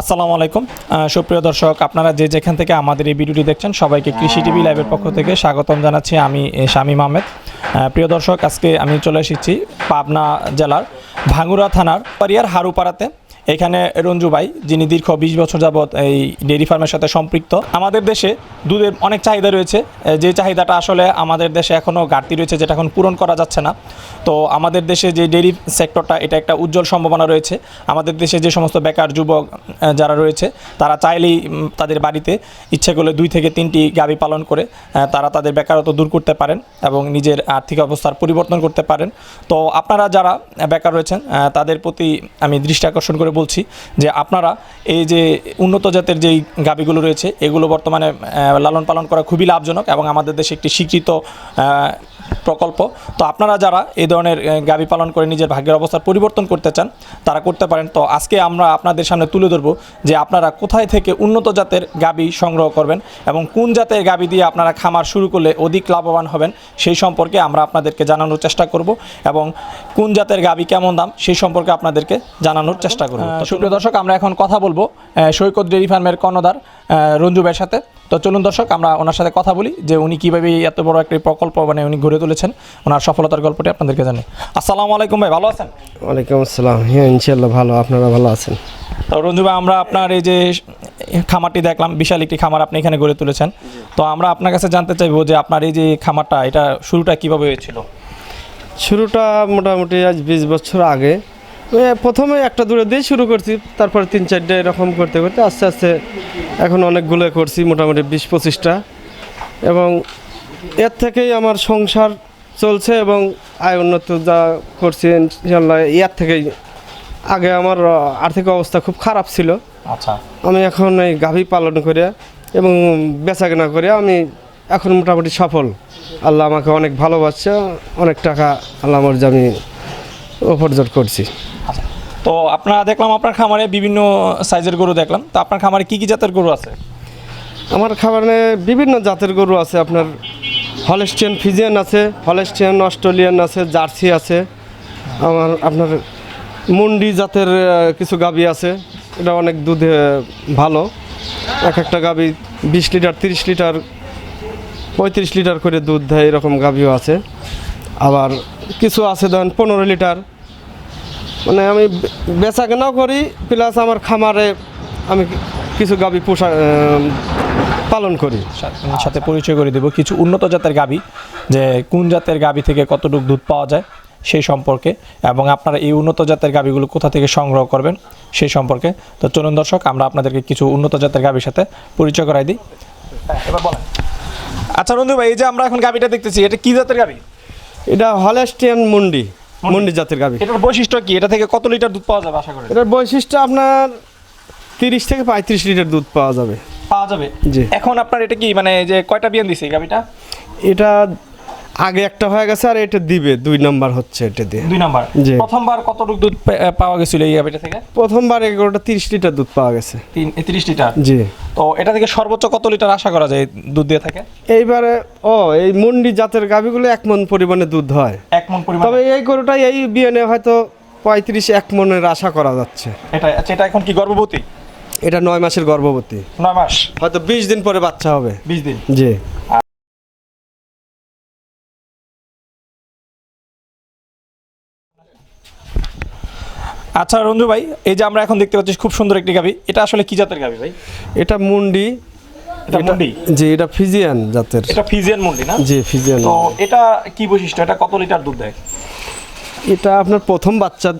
আসসালামু আলাইকুম। সুপ্রিয় দর্শক আপনারা যে যেখান থেকে আমাদের এই ভিডিওটি দেখছেন সবাইকে কৃষি টিভি লাইভের পক্ষ থেকে স্বাগতম জানাচ্ছি আমি শামীম আহমেদ। আহ, প্রিয় দর্শক আজকে আমি চলে এসেছি পাবনা জেলার ভাঙ্গুরা থানার পারিয়ার হারুপাড়াতে। এখানে রঞ্জু ভাই, যিনি দীর্ঘ বিশ বছর যাবৎ এই ডেয়ারি ফার্মের সাথে সম্পৃক্ত, আমাদের দেশে দুধের অনেক চাহিদা রয়েছে। যে চাহিদাটা আসলে আমাদের দেশে এখনও ঘাটতি রয়েছে, যেটা এখন পূরণ করা যাচ্ছে না। তো আমাদের দেশে যে ডেয়ারি সেক্টরটা, এটা একটা উজ্জ্বল সম্ভাবনা রয়েছে। আমাদের দেশে যে সমস্ত বেকার যুবক যারা রয়েছে, তারা চাইলেই তাদের বাড়িতে ইচ্ছে করলে দুই থেকে তিনটি গাভী পালন করে তারা তাদের বেকারত্ব দূর করতে পারেন এবং নিজের আর্থিক অবস্থার পরিবর্তন করতে পারেন। তো আপনারা যারা বেকার রয়েছেন তাদের প্রতি আমি দৃষ্টি আকর্ষণ করে বলছি যে আপনারা এই যে উন্নত জাতের যেই গাভীগুলো রয়েছে, এগুলো বর্তমানে লালন পালন করা খুবই লাভজনক এবং আমাদের দেশে একটি স্বীকৃত প্রকল্প। তো আপনারা যারা এই ধরনের গাবি পালন করে নিজের ভাগ্যের অবস্থার পরিবর্তন করতে চান তারা করতে পারেন। তো আজকে আমরা আপনাদের সামনে তুলে ধরবো যে আপনারা কোথায় থেকে উন্নত জাতের গাবি সংগ্রহ করবেন এবং কোন জাতের গাবি দিয়ে আপনারা খামার শুরু করলে অধিক লাভবান হবেন সেই সম্পর্কে আমরা আপনাদেরকে জানানোর চেষ্টা করব এবং কোন জাতের গাবি কেমন দাম সেই সম্পর্কে আপনাদেরকে জানানোর চেষ্টা করব। তো সুপ্রিয় দর্শক আমরা এখন কথা বলব সৈকত ডেয়ারি ফার্মের কর্ণধার রঞ্জু সাথে। তো চলুন দর্শক আমরা ওনার সাথে কথা বলি যে উনি কীভাবে এত বড় একটি প্রকল্প মানে উনি গড়ে তুলেছেন। ওনার সফলতার গল্পটি আপনাদেরকে জানি আসসালামু আলাইকুম ভাই ভালো আছেন? ওয়ালাইকুম আসসালাম। হ্যাঁ ইনশাল্লাহ ভালো আপনারা ভালো আছেন? তো রঞ্জু ভাই আমরা আপনার এই যে খামারটি দেখলাম বিশাল একটি খামার আপনি এখানে গড়ে তুলেছেন। তো আমরা আপনার কাছে জানতে চাইব যে আপনার এই যে খামারটা এটা শুরুটা কীভাবে হয়েছিল? শুরুটা মোটামুটি আজ বিশ বছর আগে। প্রথমে একটা দূরে দিয়ে শুরু করছি তারপরে তিন চারটে এরকম করতে করতে আস্তে আস্তে এখন অনেকগুলো করছি মোটামুটি বিশ পঁচিশটা। এবং এর থেকেই আমার সংসার চলছে এবং আয় উন্নত যা করছি ইনশাল্লাহ এর থেকেই। আগে আমার আর্থিক অবস্থা খুব খারাপ ছিল। আচ্ছা। আমি এখন এই গাভী পালন করে এবং বেচা কেনা করে আমি এখন মোটামুটি সফল। আল্লাহ আমাকে অনেক ভালোবাসছে অনেক টাকা আল্লাহ আমার যে আমি উপার্জন করছি। তো আপনারা দেখলাম আপনার খামারে বিভিন্ন সাইজের গরু দেখলাম। তো আপনার খামারে কি কি জাতের গরু আছে? আমার খাবারে বিভিন্ন জাতের গরু আছে আপনার হলেস্টিয়ান ফিজিয়ান আছে হলেস্টিয়ান অস্ট্রেলিয়ান আছে জার্সি আছে আমার আপনার মুন্ডি জাতের কিছু গাবি আছে। এটা অনেক দুধে ভালো। এক একটা গাবি বিশ লিটার তিরিশ লিটার পঁয়ত্রিশ লিটার করে দুধ দেয় এরকম গাভিও আছে। আবার কিছু আছে ধরেন পনেরো লিটার। মানে আমি বেচা কেনাও করি প্লাস আমার খামারে আমি কিছু গাবি পোষা পালন করি। সাথে পরিচয় করে দেব কিছু উন্নত জাতের গাবি যে কোন জাতের গাবি থেকে কতটুকু দুধ পাওয়া যায় সেই সম্পর্কে এবং আপনারা এই উন্নত জাতের গাবিগুলো কোথা থেকে সংগ্রহ করবেন সেই সম্পর্কে। তো চলুন দর্শক আমরা আপনাদেরকে কিছু উন্নত জাতের গাবির সাথে পরিচয় করাই দিই। এবার বলেন। আচ্ছা রন্ধু ভাই এই যে আমরা এখন গাবিটা দেখতেছি এটা কি জাতের গাবি? এটা হলেস্টিয়ান মুন্ডি মুন্ডি। জাতের গাভি। এটার বৈশিষ্ট্য কি? এটা থেকে কত লিটার দুধ পাওয়া যাবে আশা করি এটার বৈশিষ্ট্য আপনার তিরিশ থেকে পঁয়ত্রিশ লিটার দুধ পাওয়া যাবে। পাওয়া যাবে? জি। এখন আপনার এটা কি মানে যে কয়টা বিয়ান দিছে গাভীটা? এটা আগে একটা হয়ে গেছে আর এটা দিবে দুই নাম্বার হচ্ছে এটা দিয়ে। দুই নাম্বার। জি। প্রথমবার কতটুকু দুধ পাওয়া গেছিল এই গাবিটা থেকে? প্রথমবার এগারোটা তিরিশ লিটার দুধ পাওয়া গেছে। তিন তিরিশ লিটার? জি। তো এটা থেকে সর্বোচ্চ কত লিটার আশা করা যায় দুধ দিয়ে থাকে? এইবারে ও এই মুন্ডি জাতের গাভিগুলো এক মন পরিমাণে দুধ হয়। এক মন পরিমাণ? তবে এই গরুটাই এই বিয়ানে হয়তো পঁয়ত্রিশ এক মনের আশা করা যাচ্ছে। এটা আচ্ছা এটা এখন কি গর্ভবতী? এটা নয় মাসের গর্ভবতী। নয় মাস? হয়তো বিশ দিন পরে বাচ্চা হবে। বিশ দিন। জি। আচ্ছা রঞ্জু ভাই এই যে আমরা এখন দেখতে পাচ্ছি খুব সুন্দর একটি গাবি এটা আসলে কি জাতের গাবি ভাই? এটা মুন্ডি। এটা মুন্ডি? জি এটা ফিজিয়ান জাতের। এটা ফিজিয়ান মুন্ডি না? জি ফিজিয়ান তো এটা কি বৈশিষ্ট্য? এটা কত লিটার দুধ দেয়? এটা আপনার প্রথম বাচ্চা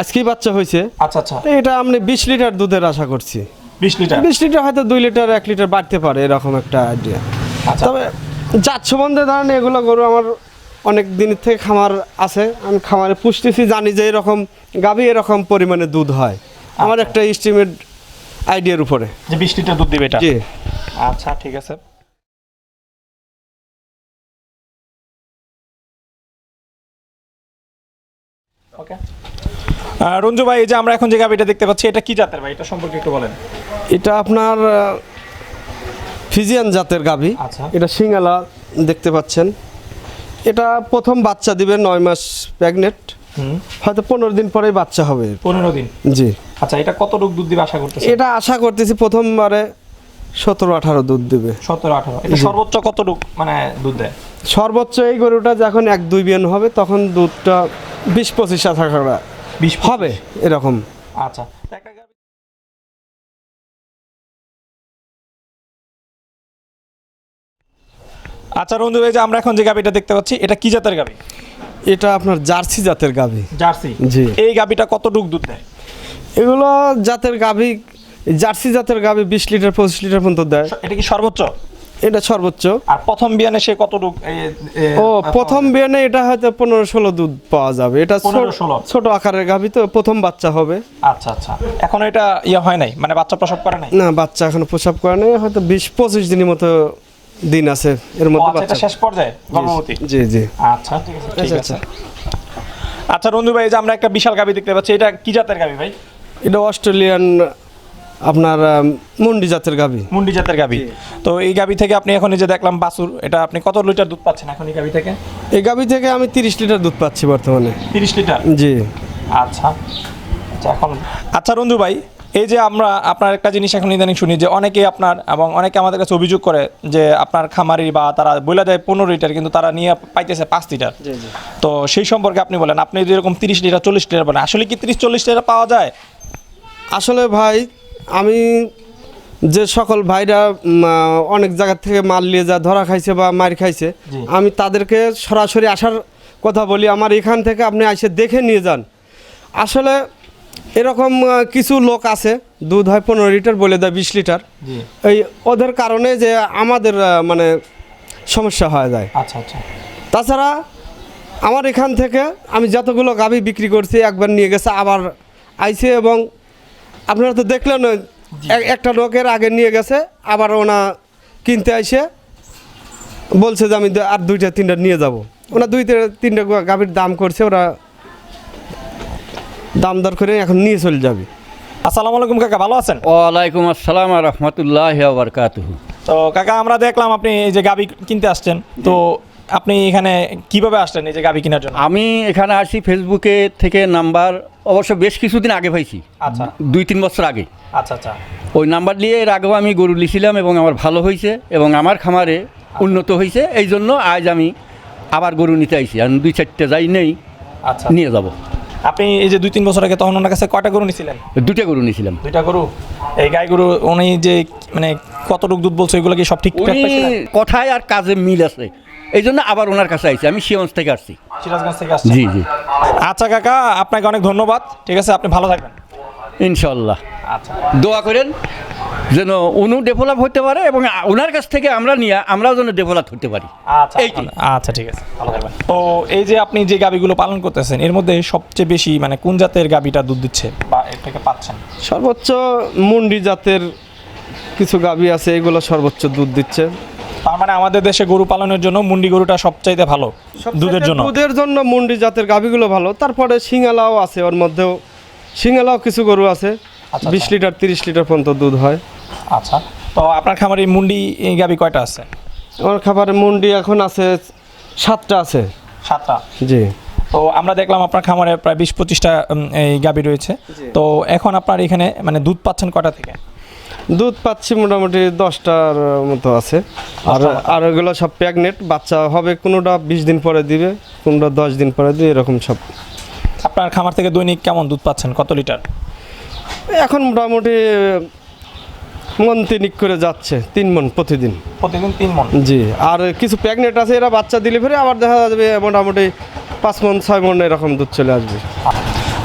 আজকেই বাচ্চা হয়েছে। আচ্ছা আচ্ছা। এটা আপনি বিশ লিটার দুধের আশা করছি। বিশ লিটার? বিশ লিটার হয়তো দুই লিটার এক লিটার বাড়তে পারে এরকম একটা আইডিয়া আচ্ছা। তবে জাত সম্বন্ধে ধরেন এগুলো গরু আমার অনেক দিনের থেকে খামার আছে আমি খামারে পুষতেছি জানি যে এরকম গাভী এরকম পরিমাণে দুধ হয়। আমার একটা এস্টিমেট আইডিয়ার উপরে। যে বিশ লিটার দুধ দিবে এটা? জি। আচ্ছা ঠিক আছে। ওকে রঞ্জু ভাই এই যে আমরা এখন যে গাবিটা দেখতে পাচ্ছি এটা কি জাতের ভাই? এটা সম্পর্কে একটু বলেন। এটা আপনার ফিজিয়ান জাতের গাভী। আচ্ছা। এটা সিঙ্গালা দেখতে পাচ্ছেন। এটা প্রথম বাচ্চা দিবে নয় মাস প্রেগনেন্ট হয়তো পনেরো দিন পরেই বাচ্চা হবে। পনেরো দিন? জি। আচ্ছা এটা কত রোগ দুধ দিবে আশা করতেছে এটা আশা করতেছি প্রথমবারে সতেরো আঠারো দুধ দিবে। সতেরো আঠারো। এটা সর্বোচ্চ কত রোগ মানে দুধ দেয়? সর্বোচ্চ এই গরুটা যখন এক দুই বিয়ান হবে তখন দুধটা বিশ পঁচিশ টাকা করে বিশ হবে এরকম। আচ্ছা আচ্ছা রঞ্জু ভাই যে আমরা এখন যে গাবিটা দেখতে পাচ্ছি এটা কি জাতের গাবি? এটা আপনার জার্সি জাতের গাভী জার্সি? জি। এই গাবিটা কত ডুক দুধ দেয়? এগুলো জাতের গাভী জার্সি জাতের গাভী বিশ লিটার পঁচিশ লিটার পর্যন্ত দেয়। এটা কি সর্বোচ্চ? এটা সর্বোচ্চ। আর প্রথম বিয়ানে সে কত ও প্রথম বিয়ানে এটা হয়তো পনেরো ষোলো দুধ পাওয়া যাবে। এটা ছোট- 15-16 ছোট আকারের গাভী তো প্রথম বাচ্চা হবে। আচ্ছা আচ্ছা। এখন এটা ইয়ে হয় নাই? মানে বাচ্চা প্রসব করে নাই? না বাচ্চা এখনও প্রসাব করে নেই হয়তো বিশ পঁচিশ দিনের মতো দিন আছে এর মধ্যে আচ্ছা, বাচ্চা। শেষ পর্যায়ে গর্ভবতী? জি জি। আচ্ছা ঠিক আছে ঠিক আচ্ছা, আছে। আচ্ছা। রঞ্জু ভাই এই যে আমরা একটা বিশাল গাবি দেখতে পাচ্ছি এটা কি জাতের গাবি ভাই? এটা অস্ট্রেলিয়ান আপনার মুন্ডি জাতের গাভী। মুন্ডি জাতের গাবি তো এই গাবি থেকে আপনি এখন এই যে দেখলাম বাসুর এটা আপনি কত লিটার দুধ পাচ্ছেন এখন এই গাবি থেকে? এই গাভী থেকে আমি তিরিশ লিটার দুধ পাচ্ছি বর্তমানে। তিরিশ লিটার? জি। আচ্ছা। আচ্ছা এখন আচ্ছা রঞ্জু ভাই এই যে আমরা আপনার একটা জিনিস এখন ইদানিং শুনি যে অনেকেই আপনার এবং অনেকে আমাদের কাছে অভিযোগ করে যে আপনার খামারি বা তারা বলে দেয় পনেরো লিটার কিন্তু তারা নিয়ে পাইতেছে পাঁচ লিটার। তো সেই সম্পর্কে আপনি বলেন আপনি যদি এরকম তিরিশ লিটার চল্লিশ লিটার বলেন আসলে কি তিরিশ চল্লিশ লিটার পাওয়া যায়? আসলে ভাই আমি যে সকল ভাইরা অনেক জায়গা থেকে মাল নিয়ে যা ধরা খাইছে বা মার খাইছে আমি তাদেরকে সরাসরি আসার কথা বলি আমার এখান থেকে আপনি এসে দেখে নিয়ে যান। আসলে এরকম কিছু লোক আছে দুধ হয় পনেরো লিটার বলে দেয় বিশ লিটার। এই ওদের কারণে যে আমাদের মানে সমস্যা হয়ে যায়। আচ্ছা আচ্ছা। তাছাড়া আমার এখান থেকে আমি যতগুলো গাভী বিক্রি করছি একবার নিয়ে গেছে আবার আইছে এবং আপনারা তো দেখলেন একটা লোকের আগে নিয়ে গেছে আবার ওনা কিনতে আইসে বলছে যে আমি আর দুইটা তিনটা নিয়ে যাব। ওনা দুই তিনটা গাভীর দাম করছে ওরা দাম দর করে এখন নিয়ে চলে যাবে। আসসালামু আলাইকুম কাকা ভালো আছেন? ওয়ালাইকুম আসসালাম রহমতুল্লাহ বারকাতুহু। তো কাকা আমরা দেখলাম আপনি এই যে গাবি কিনতে আসছেন। তো আপনি এখানে কীভাবে আসলেন এই যে গাবি কেনার জন্য? আমি এখানে আসি ফেসবুকে থেকে নাম্বার অবশ্য বেশ কিছুদিন আগে পাইছি। আচ্ছা। দুই তিন বছর আগে। আচ্ছা আচ্ছা। ওই নাম্বার নিয়ে এর আগেও আমি গরু লিছিলাম এবং আমার ভালো হয়েছে এবং আমার খামারে উন্নত হয়েছে এই জন্য আজ আমি আবার গরু নিতে আইছি। আর দুই চারটে যাই নেই আচ্ছা। নিয়ে যাব। আপনি এই যে দুই তিন বছর আগে তখন ওনার কাছে কয়টা গরু নিছিলেন? দুইটা গরু নিয়েছিলাম দুইটা গরু? এই গাই গরু উনি যে মানে কতটুক দুধ বলছে এগুলো কি সব ঠিক উনি কথায় আর কাজে মিল আছে। এই জন্য আবার ওনার কাছে আইছি। আমি সিরাজগঞ্জ থেকে আসছি। সিরাজগঞ্জ থেকে আসছি জি জি। আচ্ছা কাকা আপনাকে অনেক ধন্যবাদ। ঠিক আছে আপনি ভালো থাকবেন। ইনশাল্লাহ। আচ্ছা। দোয়া করেন যেন উনি ডেভেলপ হতে পারে এবং ওনার কাছ থেকে আমরা নিয়ে আমরাও যেন ডেভেলপ হতে পারি। আচ্ছা। এই আচ্ছা ঠিক আছে। ভালো থাকবেন। তো এই যে আপনি যে গাবিগুলো পালন করতেছেন এর মধ্যে সবচেয়ে বেশি মানে কোন জাতের গাবিটা দুধ দিচ্ছে বা এর থেকে পাচ্ছেন? সর্বোচ্চ মুন্ডি জাতের কিছু গাভী আছে এগুলো সর্বোচ্চ দুধ দিচ্ছে। তার মানে আমাদের দেশে গরু পালনের জন্য মুন্ডি গরুটা সবচাইতে ভালো দুধের জন্য? দুধের জন্য মুন্ডি জাতের গাভীগুলো ভালো। তারপরে সিঙ্গালাও আছে ওর মধ্যেও সিঙ্গালাও কিছু গরু আছে আচ্ছা, বিশ আচ্ছা। লিটার তিরিশ লিটার পর্যন্ত দুধ হয়। আচ্ছা তো আপনার খামারে মুন্ডি গাবি কয়টা আছে? আমার খাবারে মুন্ডি এখন আছে সাতটা আছে। সাতটা। জি। তো আমরা দেখলাম আপনার খামারে প্রায় বিশ পঁচিশটা এই গাবি রয়েছে। তো এখন আপনার এখানে মানে দুধ পাচ্ছেন কটা থেকে? দুধ পাচ্ছি মোটামুটি দশটার মতো আছে। আর আর ওগুলো সব প্যাগনেট বাচ্চা হবে কোনোটা বিশ দিন পরে দিবে কোনোটা দশ দিন পরে দিবে এরকম সব। আপনার খামার থেকে দৈনিক কেমন দুধ পাচ্ছেন? কত লিটার? এখন মোটামুটি মন তিনিক করে যাচ্ছে তিন মন প্রতিদিন। প্রতিদিন তিন মন? জি আর কিছু প্রেগনেন্ট আছে এরা বাচ্চা দিলে ফেরে আবার দেখা যাবে মোটামুটি পাঁচ মন ছয় মন এরকম দুধ চলে আসবে।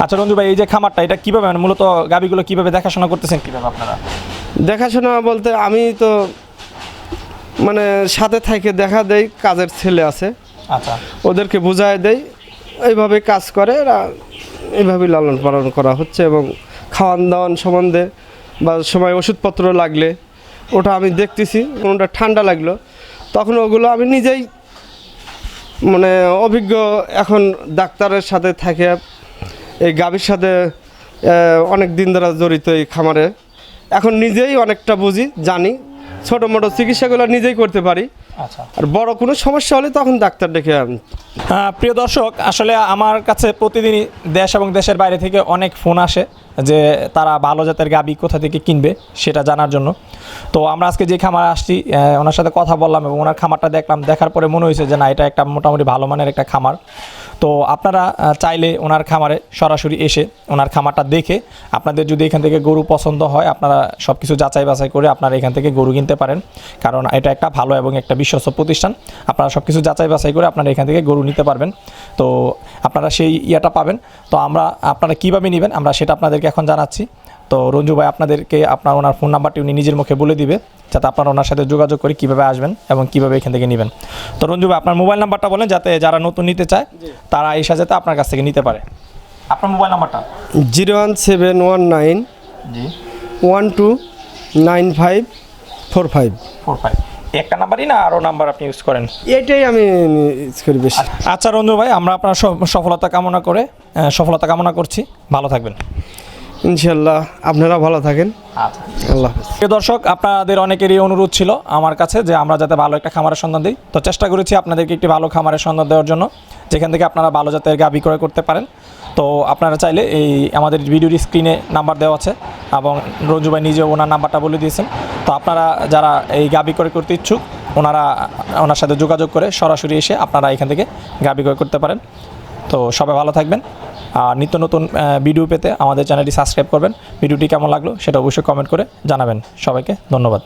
আচ্ছা রঞ্জু ভাই এই যে খামারটা এটা কীভাবে মানে মূলত গাবিগুলো কীভাবে দেখাশোনা করতেছেন কীভাবে আপনারা? দেখাশোনা বলতে আমি তো মানে সাথে থেকে দেখা দেই কাজের ছেলে আছে। আচ্ছা। ওদেরকে বুঝায় দেই এইভাবে কাজ করে, এরা এইভাবেই লালন পালন করা হচ্ছে এবং খাওয়ান দাওয়ান সম্বন্ধে বা সময় ওষুধপত্র লাগলে ওটা আমি দেখতেছি কোনোটা ঠান্ডা লাগল। তখন ওগুলো আমি নিজেই মানে অভিজ্ঞ এখন ডাক্তারের সাথে থাকে। এই গাভীর সাথে অনেক দিন ধরে জড়িত এই খামারে। এখন নিজেই অনেকটা বুঝি, জানি। ছোটো মোটো চিকিৎসাগুলো নিজেই করতে পারি। আর বড় কোনো সমস্যা হলে তখন ডাক্তার ডেকে প্রিয় দর্শক আসলে আমার কাছে প্রতিদিনই দেশ এবং দেশের বাইরে থেকে অনেক ফোন আসে যে তারা ভালো জাতের গাবি কোথা থেকে কিনবে সেটা জানার জন্য। তো আমরা আজকে যে খামার আসছি ওনার সাথে কথা বললাম এবং ওনার খামারটা দেখলাম দেখার পরে মনে হয়েছে যে না এটা একটা মোটামুটি ভালো মানের একটা খামার। তো আপনারা চাইলে ওনার খামারে সরাসরি এসে ওনার খামারটা দেখে আপনাদের যদি এখান থেকে গরু পছন্দ হয়, আপনারা সব কিছু যাচাই বাছাই করে আপনারা এখান থেকে গরু কিনতে পারেন। কারণ এটা একটা ভালো এবং একটা বিশ্বস্ত প্রতিষ্ঠান। আপনারা সব কিছু যাচাই বাছাই করে আপনারা এখান থেকে গরু নিতে পারবেন। তো আপনারা সেই ইয়েটা পাবেন। তো আমরা, আপনারা কীভাবে নেবেন, আমরা সেটা আপনাদেরকে এখন জানাচ্ছি। তো রঞ্জু ভাই আপনাদেরকে আপনার ওনার ফোন নাম্বারটি উনি নিজের মুখে বলে দিবে যাতে আপনারা ওনার সাথে যোগাযোগ করে কীভাবে আসবেন এবং কীভাবে এখান থেকে নেবেন। তো রঞ্জু ভাই আপনার মোবাইল নাম্বারটা বলেন যাতে যারা নতুন নিতে চায় তারা এসে যাতে আপনার কাছ থেকে নিতে পারে। আপনার মোবাইল নাম্বারটা zero one seven one nine জি। One two nine five four five. Four five. একটা নাম্বারই না আরও নাম্বার আপনি ইউজ করেন? এটাই আমি ইউজ করি বেশি। আচ্ছা রঞ্জু ভাই আমরা আপনার স- সফলতা কামনা করে সফলতা কামনা করছি। ভালো থাকবেন। ইনশাল্লাহ আপনারা ভালো থাকেন। আচ্ছা। আল্লাহ দর্শক আপনাদের অনেকেরই অনুরোধ ছিল আমার কাছে যে আমরা যাতে ভালো একটা খামারের সন্ধান দিই। তো চেষ্টা করেছি আপনাদেরকে একটি ভালো খামারের সন্ধান দেওয়ার জন্য যেখান থেকে আপনারা ভালো জাতের গা বিক্রয় করতে পারেন। তো আপনারা চাইলে এই আমাদের ভিডিওর স্ক্রিনে নাম্বার দেওয়া আছে এবং রঞ্জু ভাই নিজে ওনার নাম্বারটা বলে দিয়েছেন। তো আপনারা যারা এই গা বিক্রয় করতে ইচ্ছুক ওনারা ওনার সাথে যোগাযোগ করে সরাসরি এসে আপনারা এখান থেকে গা বিক্রয় করতে পারেন। তো সবাই ভালো থাকবেন। আর নিত্য নতুন ভিডিও পেতে আমাদের চ্যানেলটি সাবস্ক্রাইব করবেন। ভিডিওটি কেমন লাগল সেটা অবশ্যই কমেন্ট করে জানাবেন। সবাইকে ধন্যবাদ।